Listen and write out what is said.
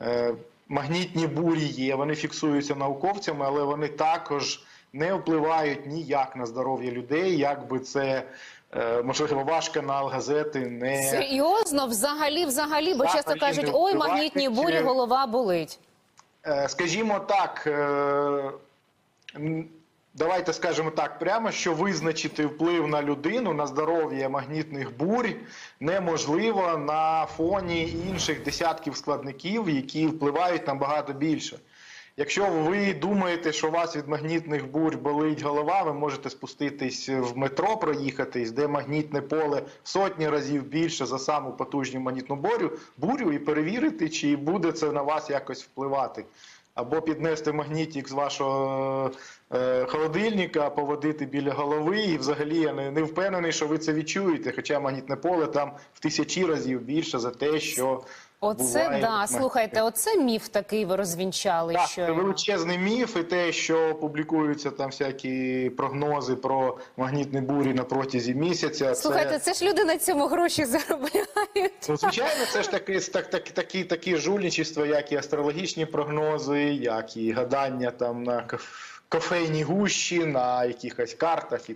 Е, Магнітні бурі є, вони фіксуються науковцями, але вони також не впливають ніяк на здоров'я людей, як би це е, можливо ваш канал, газети не Серйозно, взагалі, взагалі, бо часто кажуть, ой, магнітні бурі, голова болить. Е, Скажімо так, давайте скажемо так прямо, що визначити вплив на людину на здоров'я магнітних бурь неможливо на фоні інших десятків складників, які впливають набагато більше. Якщо ви думаєте, що у вас від магнітних бурь болить голова, ви можете спуститись в метро, проїхатись, де магнітне поле сотні разів більше за саму потужну магнітну бурю, бурю і перевірити, чи буде це на вас якось впливати. Або піднести магнітик з вашого е, холодильника, поводити біля голови, і взагалі я не, не впевнений, що ви це відчуєте. Хоча магнітне поле там в тисячі разів більше за те, що Оце буває да, слухайте, оце міф такий ви розвінчали. так, що це величезний міф, і те, що публікуються там всякі прогнози про магнітні бурі на протязі місяця. Слухайте, це, це ж люди на цьому гроші заробляють. ну, звичайно, це ж таки так, так, такі, такі жульничества, як і астрологічні прогнози, як і гадання там на кофейній гущі, на якихось картах і